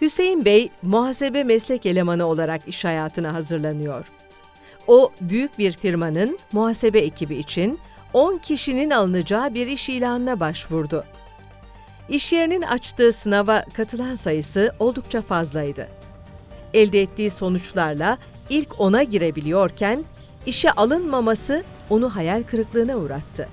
Hüseyin Bey, muhasebe meslek elemanı olarak iş hayatına hazırlanıyor. O, büyük bir firmanın muhasebe ekibi için 10 kişinin alınacağı bir iş ilanına başvurdu. İş yerinin açtığı sınava katılan sayısı oldukça fazlaydı. Elde ettiği sonuçlarla ilk ona girebiliyorken, işe alınmaması onu hayal kırıklığına uğrattı.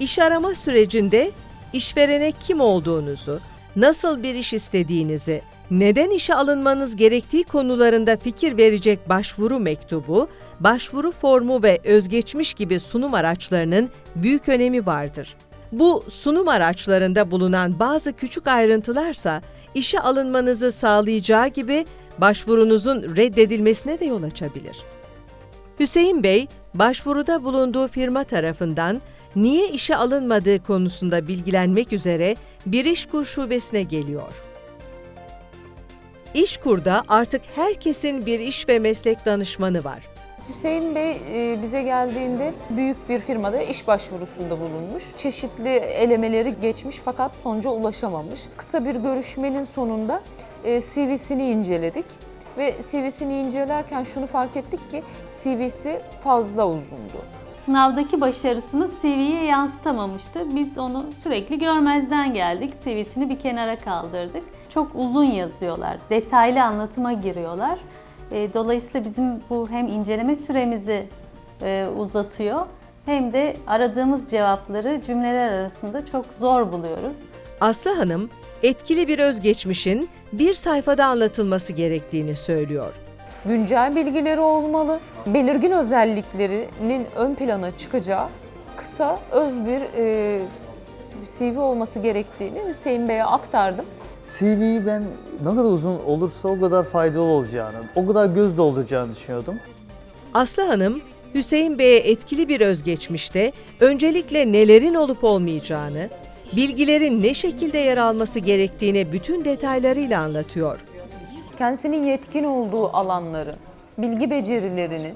İş arama sürecinde işverene kim olduğunuzu, nasıl bir iş istediğinizi, neden işe alınmanız gerektiği konularında fikir verecek başvuru mektubu, başvuru formu ve özgeçmiş gibi sunum araçlarının büyük önemi vardır. Bu sunum araçlarında bulunan bazı küçük ayrıntılarsa işe alınmanızı sağlayacağı gibi başvurunuzun reddedilmesine de yol açabilir. Hüseyin Bey, başvuruda bulunduğu firma tarafından niye işe alınmadığı konusunda bilgilenmek üzere bir işkur şubesine geliyor. İşkur'da artık herkesin bir iş ve meslek danışmanı var. Hüseyin Bey e, bize geldiğinde büyük bir firmada iş başvurusunda bulunmuş. Çeşitli elemeleri geçmiş fakat sonuca ulaşamamış. Kısa bir görüşmenin sonunda e, CV'sini inceledik ve CV'sini incelerken şunu fark ettik ki CV'si fazla uzundu. Sınavdaki başarısını CV'ye yansıtamamıştı. Biz onu sürekli görmezden geldik. CV'sini bir kenara kaldırdık. Çok uzun yazıyorlar, detaylı anlatıma giriyorlar. E, Dolayısıyla bizim bu hem inceleme süremizi e, uzatıyor hem de aradığımız cevapları cümleler arasında çok zor buluyoruz. Aslı Hanım, etkili bir özgeçmişin bir sayfada anlatılması gerektiğini söylüyor. Güncel bilgileri olmalı, belirgin özelliklerinin ön plana çıkacağı kısa, öz bir e, CV olması gerektiğini Hüseyin Bey'e aktardım. CV'yi ben ne kadar uzun olursa o kadar faydalı olacağını, o kadar göz dolduracağını düşünüyordum. Aslı Hanım, Hüseyin Bey'e etkili bir özgeçmişte öncelikle nelerin olup olmayacağını, bilgilerin ne şekilde yer alması gerektiğini bütün detaylarıyla anlatıyor. Kendisinin yetkin olduğu alanları, bilgi becerilerini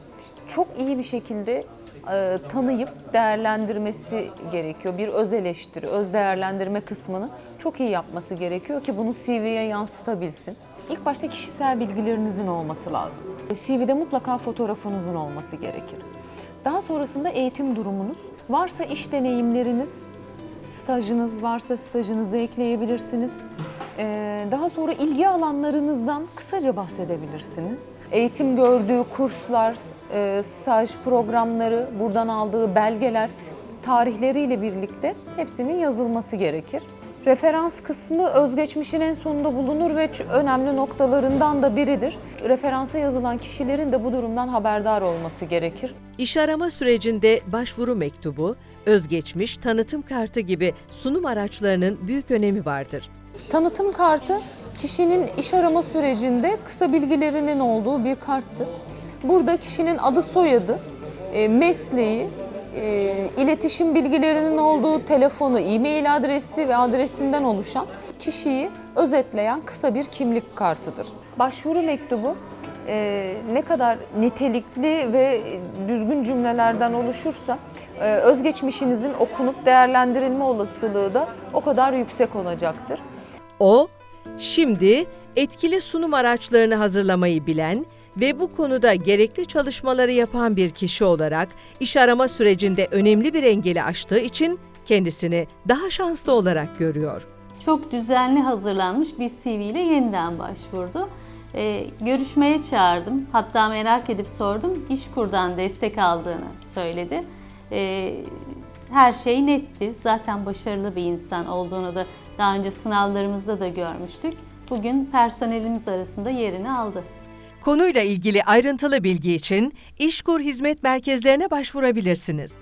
çok iyi bir şekilde e, tanıyıp değerlendirmesi gerekiyor. Bir öz eleştiri, öz değerlendirme kısmını çok iyi yapması gerekiyor ki bunu CV'ye yansıtabilsin. İlk başta kişisel bilgilerinizin olması lazım. CV'de mutlaka fotoğrafınızın olması gerekir. Daha sonrasında eğitim durumunuz, varsa iş deneyimleriniz, stajınız varsa stajınızı ekleyebilirsiniz. Ee, Daha sonra ilgi alanlarınızdan kısaca bahsedebilirsiniz. Eğitim gördüğü kurslar, e, staj programları, buradan aldığı belgeler, tarihleriyle birlikte hepsinin yazılması gerekir. Referans kısmı özgeçmişin en sonunda bulunur ve önemli noktalarından da biridir. Referansa yazılan kişilerin de bu durumdan haberdar olması gerekir. İş arama sürecinde başvuru mektubu, özgeçmiş, tanıtım kartı gibi sunum araçlarının büyük önemi vardır. Tanıtım kartı kişinin iş arama sürecinde kısa bilgilerinin olduğu bir karttı. Burada kişinin adı, soyadı, e, mesleği, e, iletişim bilgilerinin olduğu telefonu, e-mail adresi ve adresinden oluşan kişiyi özetleyen kısa bir kimlik kartıdır. Başvuru mektubu e, ne kadar nitelikli ve düzgün cümlelerden oluşursa e, özgeçmişinizin okunup değerlendirilme olasılığı da o kadar yüksek olacaktır. O, şimdi etkili sunum araçlarını hazırlamayı bilen ve bu konuda gerekli çalışmaları yapan bir kişi olarak iş arama sürecinde önemli bir engeli aştığı için kendisini daha şanslı olarak görüyor. Çok düzenli hazırlanmış bir CV ile yeniden başvurdu. Ee, görüşmeye çağırdım. Hatta merak edip sordum. İşkur'dan destek aldığını söyledi. Ee, her şey netti. Zaten başarılı bir insan olduğunu da daha önce sınavlarımızda da görmüştük. Bugün personelimiz arasında yerini aldı. Konuyla ilgili ayrıntılı bilgi için İşkur hizmet merkezlerine başvurabilirsiniz.